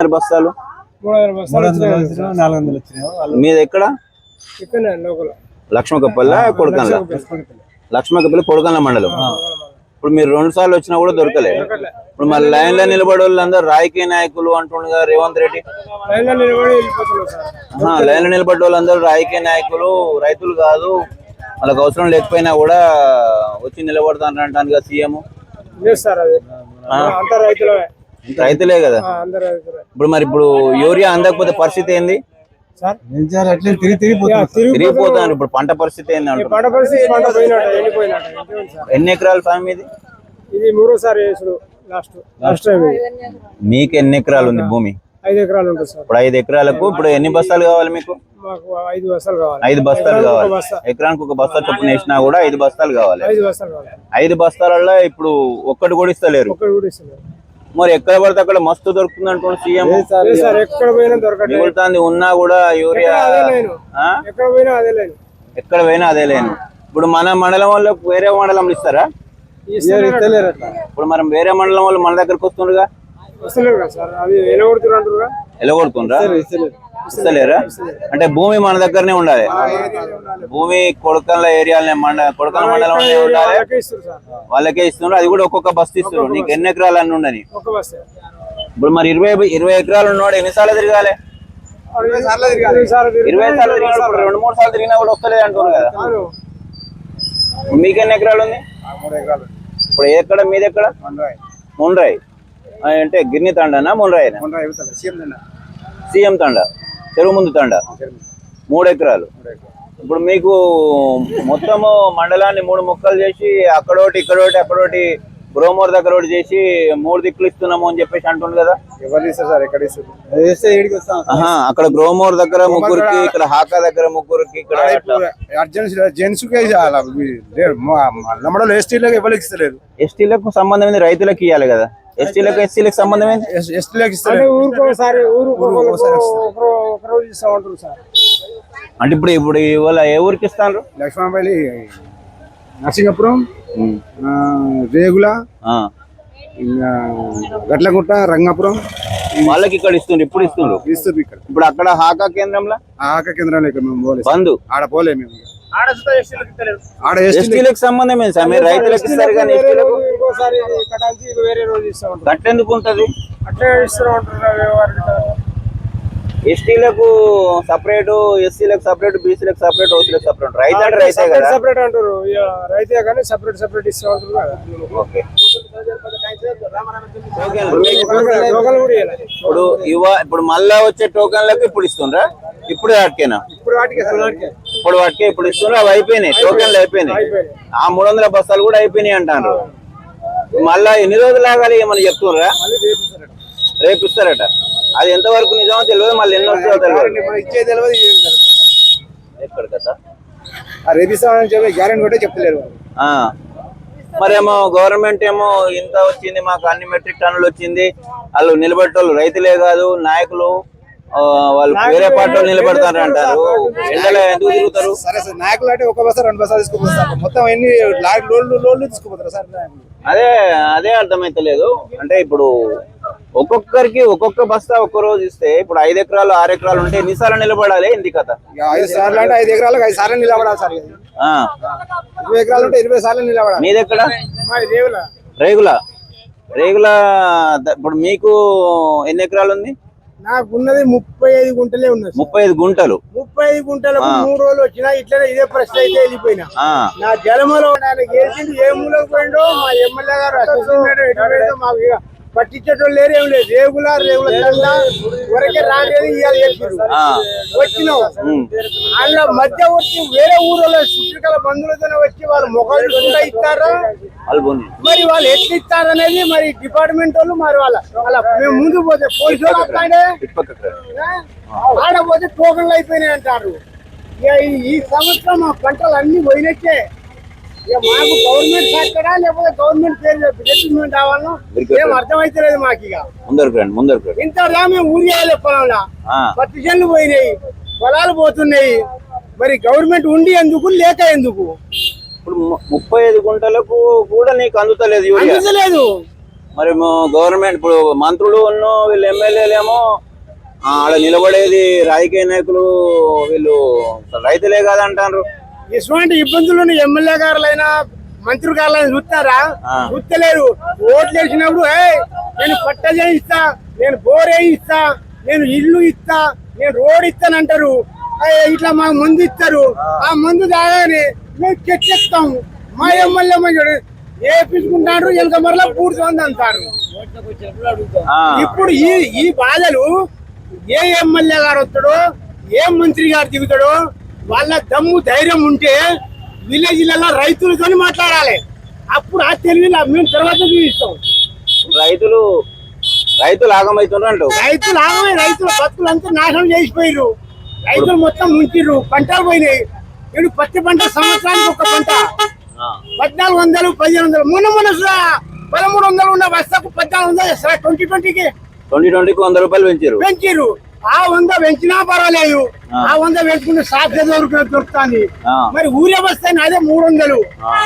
వందల బస్తాలు మీది ఎక్కడ? లక్ష్మకపల్లి కొడకన్ల. లక్ష్మకపల్లి. కొడకన్ల మండలం. ఇప్పుడు మీరు రెండు సార్లు వచ్చినా కూడా దొరకలే. ఇప్పుడు మరి లైన్లో నిలబడే వాళ్ళందరూ రాజకీయ నాయకులు అంటుండగా రేవంత్ రెడ్డి. నిలబడి లైన్లో నిలబడ్డ వాళ్ళందరూ రాజకీయ నాయకులు రైతులు కాదు. వాళ్ళకి అవసరం లేకపోయినా కూడా వచ్చి సీఎం. సార్ అది. అంత రైతులమే రైతులే కదా. ఇప్పుడు మరి ఇప్పుడు యూరియా అందకపోతే పరిస్థితి ఏంది? తిరిగిపోతాను ఇప్పుడు పంట పరిస్థితి ఏంది అంటున్నారు. పంట పరిస్థితి పంట పోయినట్టు ఎండిపోయినట్టు ఎండిపోయింది సార్. ఎన్ని ఎకరాల ఫామ్ ఇది? ఇది మూడోసారి వేసుడు లాస్ట్ లాస్ట్ టైం ఇది. మీకు ఎన్ని ఎకరాలు ఉంది భూమి? ఐదు ఎకరాలు ఉంటుంది సార్. ఇప్పుడు ఐదు ఎకరాలకు ఇప్పుడు ఎన్ని బస్తాలు కావాలి మీకు? మాకు ఐదు బస్తాలు కావాలి. ఐదు బస్తాలు ఎకరానికి ఒక కావాలి. బస్తా. ఎకరానికి ఒక బస్తా చొప్పున వేసినా కూడా ఐదు బస్తాలు కావాలి. ఐదు బస్తాలు కావాలి. ఐదు బస్తాలలో ఇప్పుడు ఒక్కటి కూడా ఇస్తలేరు. ఒక్కటి కూడా ఇస్తున్నారు మరి ఎక్కడ పడితే అక్కడ మస్తు దొరుకుతుంది అంటున్నాడు సీఎం. ఎక్కడ పోయినా ఉన్నా కూడా యూరియా? ఎక్కడ పోయినా అదే లేను. ఎక్కడ పోయినా అదే లేను. ఇప్పుడు మన మండలం వాళ్ళు వేరే మండలంలో ఇస్తారా? ఇప్పుడు మనం వేరే మండలం వాళ్ళు మన దగ్గరకు వస్తుండగా ఎలగొడుతుండ్రా? ఇస్తలేరా అంటే భూమి మన దగ్గరనే ఉండాలి. భూమి కొడకన్ల ఏరియాలనే మండ కొడకన్ల మండలంలోనే ఉండాలి. వాళ్ళకే ఇస్తారు సార్. వాళ్ళకే ఇస్తున్నారు. అది కూడా ఒక్కొక్క బస్తా ఇస్తున్నారు నీకు ఎన్ని ఎకరాలు అన్ని ఉండని? ఇప్పుడు మరి ఇరవై ఇరవై ఎకరాలు ఉన్నాడు ఎన్నిసార్లు తిరగాలి? ఇరవై సార్లు ఇప్పుడు రెండు మూడు సార్లు తిరిగినా కూడా వస్తలేదు అంటున్నారు కదా. మీకు ఎన్ని ఎకరాలు ఉంది? ఇప్పుడు ఎక్కడ మీది ఎక్కడ? మున్రాయ్. ఆ, అంటే గిర్ని తండనా? మున్రాయనా? సీఎం తండ. చెరువు ముందు తండ. మూడు ఎకరాలు. ఇప్పుడు మీకు మొత్తము మండలాన్ని మూడు ముక్కలు చేసి అక్కడోటి ఇక్కడోటి అక్కడోటి బ్రోమోర్ దగ్గర ఒకటి చేసి మూడు దిక్కులు ఇస్తున్నాము అని చెప్పేసి అంటుండు కదా? సార్? ఎక్కడ అక్కడ గ్రోమోర్ దగ్గర ముగ్గురికి ఇక్కడ హాకా దగ్గర ముగ్గురికి ఇక్కడ జెంట్స్ నమ్మడలు ఎస్టీలకు ఎవరికి ఇస్తలేదు. ఎస్టీలకు సంబంధం రైతులకు ఇవ్వాలి కదా. ఎస్టీలకు ఎస్సీలకు సంబంధం ఎస్టీలకు అంటే ఇస్తలేదు ఊరికి ఒకసారి ఊరికి ఒకరు ఒక రోజు ఇస్తామంటారు సార్. అంటే ఇప్పుడు ఇప్పుడు ఇవాళ ఏ ఊరికి ఇస్తాను లక్ష్మాపల్లి నరసింగపురం ఆ, రేగుల గట్లగుట్ట రంగాపురం. వాళ్ళకి ఇక్కడ ఇస్తుండ్రు ఇప్పుడు ఇస్తుండ్రు? ఇస్తారు ఇక్కడ. ఇప్పుడు అక్కడ హాకా కేంద్రంలో? ఆక కేంద్రంలో ఇక్కడ మేము పోలేదు. బంధు ఆడ పోలే మేము. ఆడ ఎస్టీ ఎస్టీలకు సంబంధం సార్? మీరు రైతులకు ఇస్తారు కానీ ఎస్టీలకు? కటాల్సి ఇది వేరే రోజు ఇస్తామంటారు. గట్టెందుకు ఉంటది? అట్లే ఇస్తామంటారు వ్యవహారం ఎస్టీలకు సపరేట్ ఎస్సీలకు సపరేట్ బీసీలకు సపరేట్ ఓసీలకు సపరేట్ రైతు అంటే రైతే కదా? సపరేట్ అంటారు. రైతే కానీ సపరేట్ సపరేట్ ఓకే. కూడా ఇవ్వాలి ఇప్పుడు ఇవ ఇప్పుడు మళ్ళా వచ్చే టోకెన్లకు ఇప్పుడు ఇస్తుండ్రా? ఇప్పుడు వాటికేనా? ఇప్పుడు వాటికి ఇప్పుడు వాటికే ఇప్పుడు ఇస్తుండ్రా? అవి అయిపోయినాయి. టోకెన్లు అయిపోయినాయి. ఆ మూడు వందల బస్తాలు కూడా అయిపోయినాయి అంటారు మళ్ళా ఎన్ని రోజులు ఆగాలి ఏమని రేపిస్తారు రేపు ఇస్తారట అది ఎంతవరకు నిజమో తెలియదు మళ్ళీ ఎన్ని వస్తుందో తెలియదు. ఎక్కడ కదా? రేపిస్తామని చెప్పి గ్యారెంటీ కూడా చెప్తలేరు. మరేమో గవర్నమెంట్ ఏమో ఇంత వచ్చింది మాకు అన్ని మెట్రిక్ టన్నులు వచ్చింది. వాళ్ళు నిలబెట్టోళ్ళు రైతులే కాదు నాయకులు వాళ్ళు వేరే పార్టీ నిలబెడతారు అంటారు. ఎండలో ఎందుకు తిరుగుతారు? సరే సార్ నాయకులు అంటే ఒక బస్తా రెండు బస్తా తీసుకుపోతారు మొత్తం ఎన్ని లోడ్లు లోడ్లు తీసుకుపోతారు సార్? అదే అదే అర్థమైతలేదు. అంటే ఇప్పుడు ఒక్కొక్కరికి ఒక్కొక్క బస్తా ఒక్క రోజు ఇస్తే ఇప్పుడు ఐదు ఎకరాలు ఆరు ఎకరాలు ఉంటే ఎన్నిసార్లు నిలబడాలి? ఏంది కథ? ఐదు సార్లు అంటే ఐదు ఎకరాలకు ఐదు సార్లు నిలబడాలి సార్. ఇరవై ఎకరాలు ఉంటే ఇరవై సార్లు నిలబడాలి. మాది రేవుల రేగుల. రేగుల ద- ఇప్పుడు మీకు ఎన్ని ఎకరాలు ఉంది? నాకు ఉన్నది ముప్పై ఐదు గుంటలే ఉన్నది. ముప్పై ఐదు గుంటలు. ముప్పై ఐదు గుంటలకు మూడు రోజులు వచ్చినా ఇట్లనే ఇదే ప్రశ్న అయితే వెళ్ళిపోయినా. నా జలమలో ఆయన గెలిచింది ఏ మూలకు పోయిండో మా ఎమ్మెల్యే గారు మాకు పట్టించేటోళ్ళు లేరు ఏం లేదు. రేగుల రేగుల తండ వరకే రాలేదు ఇవాళ చెప్పారు ఉమ్. అందులో మధ్య వచ్చి వేరే ఊరిలో చుట్టుకల బంధువులతోనే వచ్చి వాళ్ళు మొక్కలు కూడా ఇస్తారా? మరి వాళ్ళు ఎట్లా ఇస్తారనేది మరి డిపార్ట్మెంట్ వాళ్ళు మరి వాళ్ళ వాళ్ళ మేము ముందు పోతే పోలీసు వాళ్ళు. ఆడపోతే టోకన్లు అయిపోయినాయి అంటారు. ఈ- సంవత్సరం మా పంటలు అన్ని పోయినట్టే. మాకు గవర్నమెంట్ కట్టడా లేకపోతే గవర్నమెంట్ పేరు రిటైర్మెంట్ కావాలనో ఏం అర్థమైతే లేదు మాకు ఇక. ముందరకు రండి ముందరకు రండి. ఇంత రా మేము ఊరి పొలంలో. ఆ, పత్తి చేనులు పోయినాయి పొలాలు పోతున్నాయి. మరి గవర్నమెంట్ ఉండి ఎందుకు లేక ఎందుకు? ఇప్పుడు ముప్పై ఐదు గుంటలకు కూడా నీకు అందుతలేదు అందుతలేదు. మరి గవర్నమెంట్ ఇప్పుడు మంత్రులు ఉన్న వీళ్ళు ఎమ్మెల్యేలు ఏమో ఆ, ఆడ నిలబడేది రాజకీయ నాయకులు వీళ్ళు రైతులే కాదంటారు ఇటువంటి ఇబ్బందులను ఎమ్మెల్యే గారులైనా మంత్రి గారులైనా చూస్తారా. చూస్తలేరు. ఓట్లు వేసినప్పుడు "ఏయ్, నేను పట్ట చేయిస్తా నేను బోర్ వేయిస్తా నేను ఇల్లు ఇస్తా నేను రోడ్ ఇస్తానంటారు. "ఏయ్, ఇట్లా మా మందు ఇస్తారు. ఆ. మందు తాగానే మేము చెట్టెత్తాం మా ఎమ్మెల్యే ఏపించుకుంటారు వెనక మరలా పూర్తి మంది అంటారు ఇప్పుడు ఈ ఈ బాధలు ఏ ఎమ్మెల్యే గారు వస్తాడో ఏ మంత్రి గారు దిగుతాడో వాళ్ళ దమ్ము ధైర్యం ఉంటే విలేజ్లలో రైతులతో మాట్లాడాలి. అప్పుడు ఆ తెలివి మేము తర్వాత చూపిస్తాం. రైతులు రైతులు ఆగమవుతున్నారు రైతులు ఆగమే రైతుల బతుకులు అంతా నాశనం చేసిపోయారు రైతులు మొత్తం ముంచిర్రు పంటలు పోయినాయి. ఇప్పుడు పత్తి పంట సంవత్సరానికి ఒక పంట. పద్నాలుగు వందలు పదిహేను వందలు. మొన్న మొన్న పదమూడు వందలు ఉన్న బస్తాకు పద్నాలుగు వందలు ట్వంటీ ట్వంటీకి ట్వంటీ ట్వంటీకి వంద రూపాయలు పెంచారు పెంచిర్రు. ఆ వంద పెంచినా పర్వాలేదు. ఆ. వంద పెంచుకుంటే సాధ్య దొరుకుతుంది. మరి ఊరే వస్తే అదే మూడు వందలు.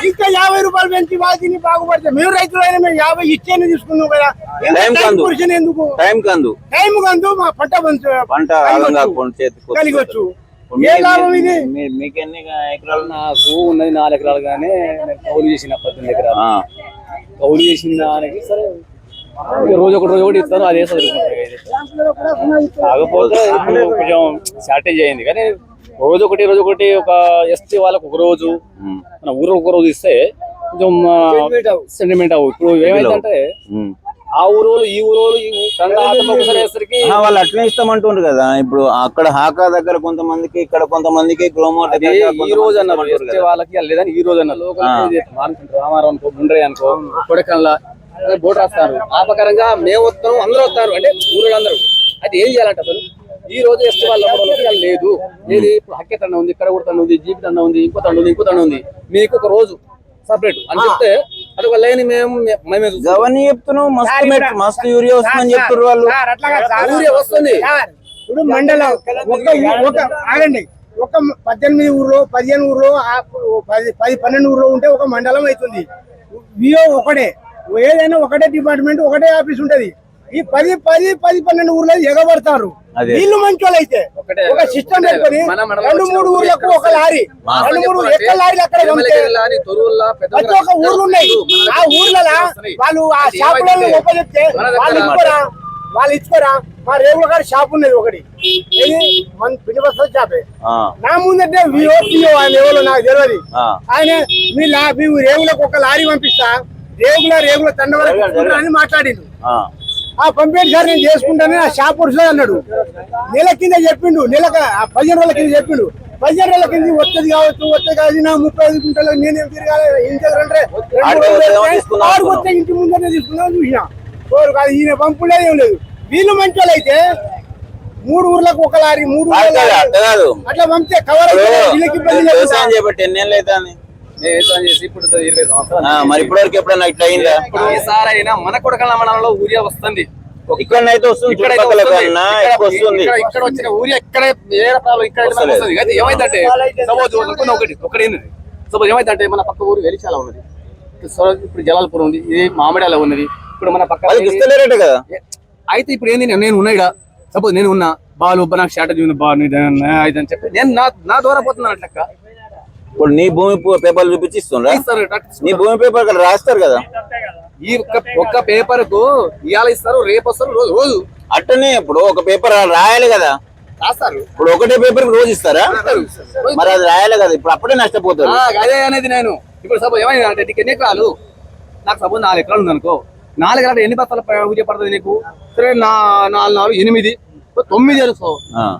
ఇంకా యాభై రూపాయలు పెంచి వాటిని బాగుపడితే మేము రైతులైనా మేము యాభై ఇచ్చేనే తీసుకున్నాం కదా. ఎందుకు? టైం కందు. టైం కందు మా పంట పంచ పంట కలిగొచ్చు. మీకు ఎన్ని ఎకరాలు? నాకు ఉన్నది నాలుగు ఎకరాలు కానీ కౌలు చేసిన పద్దెనిమిది ఎకరాలు. కౌలు చేసిన దానికి సరే రోజు ఒకటి రోజు ఒకటి ఇస్తాను అదే చదువుకుంటారు ఇది. కాకపోతే ఇప్పుడు కొంచెం షార్టేజ్ అయింది. కానీ రోజు ఒకటి రోజు ఒకటి ఒక ఎస్టీ వాళ్ళకి ఒక రోజు మన ఊరు ఒక రోజు ఇస్తే కొంచెం సెంటిమెంట్ అవ్వు. ఇప్పుడు ఏమైందంటే. ఆ ఊరు ఈ ఊరు వాళ్ళు, అట్లనే ఇస్తామంటుండ్రు కదా. ఇప్పుడు అక్కడ హాకా దగ్గర కొంతమందికి ఇక్కడ కొంతమందికి గ్రోమోట్ అది ఈ రోజు అన్నారు ఎస్టీ వాళ్ళకి లేదని ఈ రోజు అన్నారు రామారావు అనుకో ముండ్రయ్య అనుకో కొడకల్లా బోట్ రాస్తారు. ఆ ప్రకారంగా మేము వస్తాం అందరూ వస్తారు. అంటే ఊరు అందరూ అది ఏం చేయాలంటే అసలు ఈ రోజు ఎస్టీ వాళ్ళ లేదు. ఏది ఇప్పుడు హక్కే తండ ఉంది ఇక్కడ కూడా తండ ఉంది జీపీ తండ ఉంది ఇంకో తండ ఉంది ఇంకో తండ ఉంది. మీకు ఒక రోజు సపరేట్ అని చెప్తే అది ఒక లైన్ మేము మేమే. గవని చెప్తున్నావు మస్తు మెట్ మస్తు యూరియా వస్తుందని చెప్తున్నారు వాళ్ళు. ఊరే వస్తుంది. ఇప్పుడు మండలం ఒక ఒక ఆగండి. ఒక పద్దెనిమిది ఊర్లో పదిహేను ఊర్లో పది పది పన్నెండు ఊర్లో ఉంటే ఒక మండలం అవుతుంది. విఓ ఒకటే. ఏదైనా ఒకటే డిపార్ట్మెంట్ ఒకటే ఆఫీస్ ఉంటది. ఈ పది పది పది పన్నెండు ఊర్లో ఎగబడతారు. వీళ్ళు మంచి వాళ్ళు అయితే ఒకటే. ఒక సిస్టమ్ పెట్టుకొని రెండు మూడు ఊరు ఊర్లకు ఒక లారీ రెండు మూడు ఎక్కడ లారీలు అక్కడ ప్రతి ఒక్క ఊర్లు ఉన్నాయి. ఆ ఊర్లలో వాళ్ళు ఆ షాపులలో చెప్తే వాళ్ళు ఇచ్చుకోరా? వాళ్ళు ఇచ్చుకోరా? మా రేవుల గారి షాప్ ఉన్నది ఒకటి. ఏది? మన పిండి బస్తా షాపే నా ముందంటే విఓ పిఓ ఆయన ఎవరో నాకు తెలియదు. ఆయన మీ లా మీ రేవులకు ఒక లారీ పంపిస్తా. రేగుల రేగుల తండ వరకు అని మాట్లాడిండు. ఆ. పంపేటి సార్ నేను చేసుకుంటానని ఆ షాప్ వస్తుంది అన్నాడు. నెల కింద చెప్పిండు నెల ఆ పదిహేను రోజుల కింద చెప్పిండు. పదిహేను రోజుల కింద వస్తుంది కావచ్చు వస్తుంది కాదు నా ముప్పై ఐదు గుంటలు నేనేం తిరగాలి ఇంటి రోజులు వస్తే ఇంటి ముందరే తీసుకుందాం చూసినా. కోరు కాదు ఈయన పంపులే ఏం లేదు. వీళ్ళు మంచి వాళ్ళు అయితే మూడు ఊర్లకు ఒక లారీ. మూడు. అట్లా పంపితే కవర్ వీళ్ళకి ఇబ్బంది చేపట్టి ఎన్ని మరి ఇప్పటివరకు ఎప్పుడైనా ఇట్లా అయిందా? ఈసారి అయినా మన కొడకళ్ళ మండలంలో ఊరియా వస్తుంది. ఇక్కడైతే ఇక్కడ- వస్తుంది. వచ్చిన ఊరియా ఇక్కడ ఏ ప్రాబ్లం ఇక్కడ అయితే మనకు వస్తుంది. అయితే ఏమైందంటే సపోజ్ ఒకటి ఒకటి ఏంది? సపోజ్ ఏమైందంటే మన పక్క ఊరు వెలిచాల ఉన్నది. సో ఇప్పుడు జలాల్పూర్ ఉంది ఇది మామిడాల ఉన్నది. ఇప్పుడు మన పక్క ఇస్తలేరట కదా? అయితే ఇప్పుడు ఏంది నేను- నేను ఉన్నా ఇక్కడ సపోజ్ నేను ఉన్నా బాలు నాకు షార్టేజ్ ఉంది బా నీది ఇది అని చెప్పి నేను నా నా ద్వారా పోతున్నాను అట్లక్క ఇప్పుడు నీ భూమి పేపర్లు చూపించి ఇస్తుండ్రా? నీ భూమి పేపర్ అక్కడ రాస్తారు కదా? ఈ ఒక్క ఒక్క పేపర్కు ఇవాళ ఇస్తారు రేపు వస్తారు రోజు రోజు. అట్టనే ఇప్పుడు ఒక పేపర్ రాయాలి కదా? రాస్తారు. ఇప్పుడు ఒకటే పేపర్ రోజు ఇస్తారా? మరి అది రాయాలి కదా ఇప్పుడు అప్పుడే నష్టపోతారు. అదే అనేది నేను. ఇప్పుడు సపోజ్ ఏమైంది అంటే నీకు ఎన్ని ఎకరాలు? నాకు సపోజ్ నాలుగు ఎకరాలు ఉంది అనుకో నాలుగు ఎకరాలు ఎన్ని బస్తాల ఊజ పడుతుంది నీకు? సరే నా నాలుగు నాలుగు ఎనిమిది. తొమ్మిది అనుకో.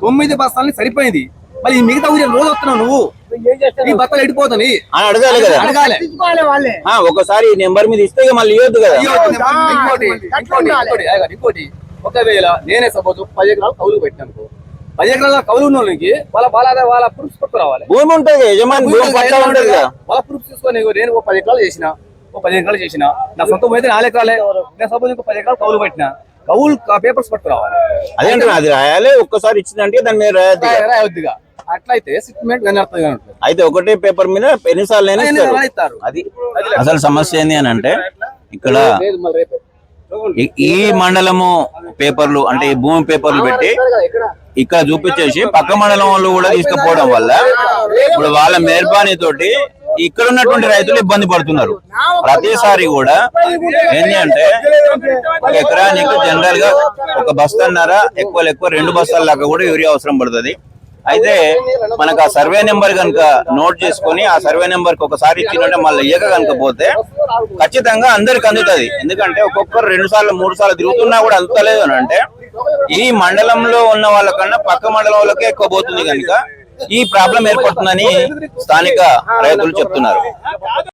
తొమ్మిది బస్తాలని సరిపోయింది. మరి మిగతా ఊజ రోజు వస్తున్నావు నువ్వు. ఈ బస్తాలు ఎడిపోతుంది అని అడగాలి కదా. అడగాలి. తీసుకోవాలి వాళ్ళే. ఆ, ఒకసారి ఈ నెంబర్ మీద ఇస్తే మళ్ళీ ఇవ్వద్దు కదా. ఇంకోటి ఇంకోటి ఒకవేళ నేనే సపోజ్ పది ఎకరాలు కౌలు పెట్టాను పది ఎకరాల కౌలు ఉన్న వాళ్ళకి వాళ్ళ వాళ్ళ వాళ్ళ ప్రూఫ్స్ పట్టుకురావాలి భూమి ఉంటుంది యజమాని భూమి పట్టా ఉంటుంది కదా. వాళ్ళ ప్రూఫ్ తీసుకొని నేను ఒక పది ఎకరాలు చేసిన ఒక పది ఎకరాలు చేసిన నా సొంతం అయితే నాలుగు ఎకరాలే. నేను సపోజ్ ఇంకో పది ఎకరాలు కౌలు పెట్టిన కౌలు పేపర్స్ పట్టుకురావాలి అదేంటే అది రాయాలి ఒక్కసారి ఇచ్చిందంటే దాని మీద రాయద్దు ఇక. అట్లయితే సిట్మెంట్ కానీ అర్థం కానీ ఉంటుంది. అయితే ఒకటే పేపర్ మీద ఎన్నిసార్లు ఇస్తారు. అది అసలు సమస్య ఏంది అని అంటే ఇక్కడ ఈ మండలము పేపర్లు అంటే ఈ భూమి పేపర్లు పెట్టి ఇక్కడ. చూపించేసి పక్క మండలం వాళ్ళు కూడా తీసుకుపోవడం వల్ల ఇప్పుడు వాళ్ళ మెహర్బానీ తోటి ఇక్కడ ఉన్నటువంటి రైతులు ఇబ్బంది పడుతున్నారు. ప్రతిసారి కూడా ఏంటి అంటే ఒక ఎకరానికి జనరల్గా ఒక బస్తాన్నర ఎక్కువ ఎక్కువ రెండు బస్తాల దాకా కూడా యూరియా అవసరం పడుతుంది. అయితే మనకు ఆ సర్వే నెంబర్ కనుక నోట్ చేసుకొని ఆ సర్వే నెంబర్కి ఒకసారి ఇచ్చినట్టే మళ్ళీ ఇయ్యక కనుక పోతే ఖచ్చితంగా అందరికి అందుతుంది. ఎందుకంటే ఒక్కొక్కరు రెండు సార్లు మూడు సార్లు తిరుగుతున్నా కూడా అందుతలేదు అని అంటే ఈ మండలంలో ఉన్న వాళ్ళకన్నా పక్క మండలం వాళ్ళకే ఎక్కువ పోతుంది కనుక ఈ ప్రాబ్లం ఏర్పడుతుందని స్థానిక రైతులు చెప్తున్నారు.